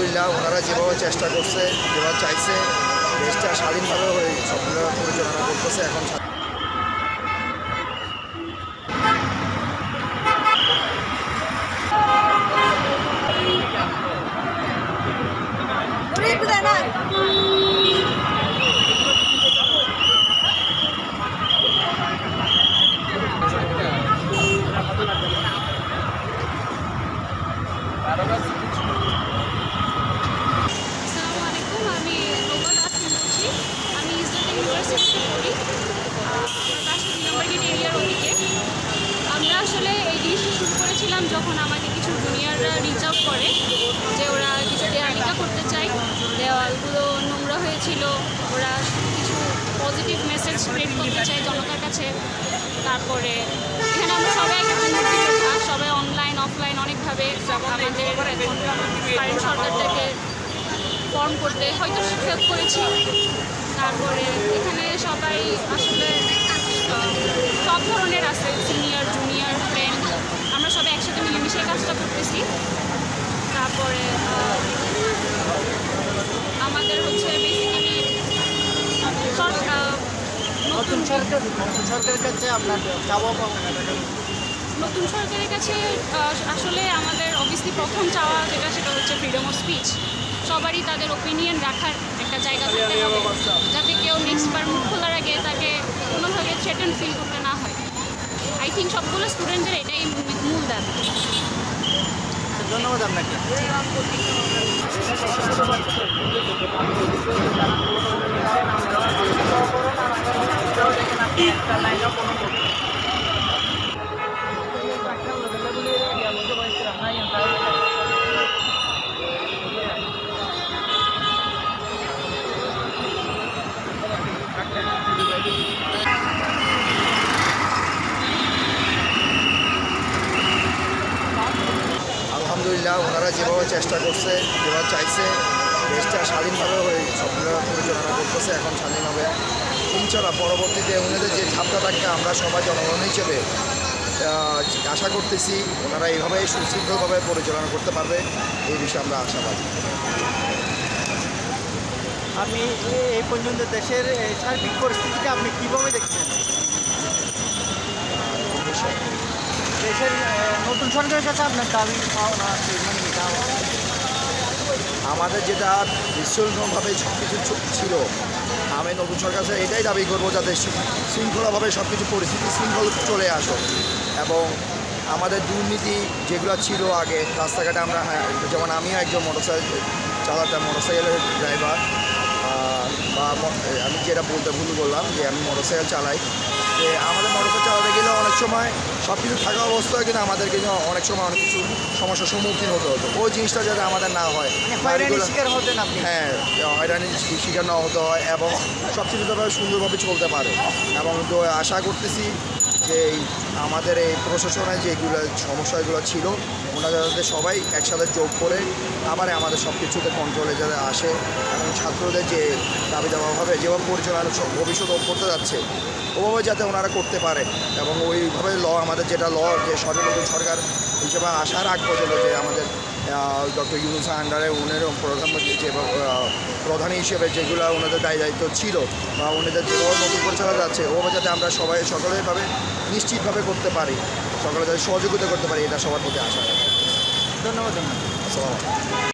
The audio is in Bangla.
চেষ্টা করছে যেভাবে চাইছে দেশটা স্বাধীনভাবে হয়ে সবগুলো পরিচালনা করতেছে এখন স্বাধীন- পড়ি আহ, আমার আসলে এই শুরু করেছিলাম যখন আমাকে কিছু জুনিয়ররা রিচ আউট করে যে ওরা কিছু দেয়ালিকা করতে চায়। দেওয়ালগুলো নোংরা হয়েছিল ওরা কিছু পজিটিভ মেসেজ স্প্রেড করতে চায় জনতার কাছে। তারপরে এখানে আমরা সবাই একটা সবাই অনলাইন অফলাইন অনেকভাবে আমাদের কারেন্ট সরকারটাকে ফর্ম করতে হয়তো হেল্প করেছি। তারপরে এখানে সবাই আসলে সব ধরনের আছে সিনিয়র জুনিয়র ফ্রেন্ড আমরা সবাই একসাথে মিলেমিশে কাজটা করতেছি। তারপরে আমাদের হচ্ছে বেসিক্যালি নতুন সরকার নতুন সরকারের কাছে আপনার চাওয়া নতুন সরকারের কাছে আসলে আমাদের অবভিয়াসলি প্রথম চাওয়া যেটা সেটা হচ্ছে ফ্রিডম অফ স্পিচ সবারই তাদের ওপিনিয়ন রাখার একটা জায়গা থাকতে হবে। থিঙ্ক সবগুলো স্টুডেন্টদের এটাই মূল- দাম ধন্যবাদ আপনাকে। আলহামদুলিল্লাহ ওনারা যেভাবে চেষ্টা করছে যেভাবে চাইছে দেশটা স্বাধীনভাবে হয়ে সবগুলো পরিচালনা করতেছে এখন স্বাধীন হবে ইনশাল্লাহ পরবর্তীতে ওনাদের যে ধাপটা থাকবে আমরা সবাই জনগণ হিসেবে আশা করতেছি ওনারা এইভাবে সুশৃঙ্খলভাবে পরিচালনা করতে পারবে এই বিষয়ে আমরা আশাবাদী। আপনি এই পর্যন্ত দেশের সার্বিক পরিস্থিতিকে আপনি কীভাবে দেখছেন? নতুন সরকারের কাছে আপনার দাবি মানে। আমাদের যেটা বিশৃঙ্খলভাবে সব কিছু ছিল আমি নতুন সরকার এটাই দাবি করব যাতে শৃঙ্খলাভাবে সব কিছু পরিস্থিতি শৃঙ্খল চলে আসো এবং আমাদের দুর্নীতি যেগুলো ছিল আগে রাস্তাঘাটে আমরা হ্যাঁ, যেমন আমিও একজন মোটরসাইকেল চালাতাম মোটরসাইকেলের ড্রাইভার বা আমি যেটা বলতে ভুল বললাম যে আমি মোটরসাইকেল চালাই যে আমাদের মোটরসাইকেল সময় সব কিছু থাকা অবস্থায় কিন্তু আমাদেরকে অনেক সময় অনেক কিছু সমস্যার সম্মুখীন হতে হতো। ওই জিনিসটা যাতে আমাদের না হয়। মানে হ্যাঁ হয়রানি শিকার না হতে হয় এবং সব কিছু সুন্দরভাবে চলতে পারে। এবং তো আশা করতেছি যে এই আমাদের এই প্রশাসনে যেগুলো সমস্যাগুলো ছিল, ওনারা যাতে সবাই একসাথে যোগ করে আবার আমাদের সব কিছুতে কন্ট্রোলে যাতে আসে এবং ছাত্রদের যে দাবি দেওয়া হবে, যেভাবে পরিচালনা সব ভবিষ্যৎ করতে যাচ্ছে, ওভাবে যাতে ওনারা করতে পারে এবং ওইভাবে ল আমাদের যেটা ল যে সরকার সরকার হিসেবে আসার আগ পর্যন্ত যে আমাদের ডক্টর ইউনুস আন্ডারে উনের প্রধানমন্ত্রী যে প্রধান হিসেবে যেগুলো ওনাদের দায় দায়িত্ব ছিল বা ওনাদের যেভাবে নতুন পরিচালনা যাচ্ছে ওভাবে যাতে আমরা সবাই সকলেভাবে নিশ্চিতভাবে করতে পারি সকলে যাতে সহযোগিতা করতে পারি এটা সবার প্রতি আশা ধন্যবাদ ধন্যবাদ। আসসালামু আলাইকুম।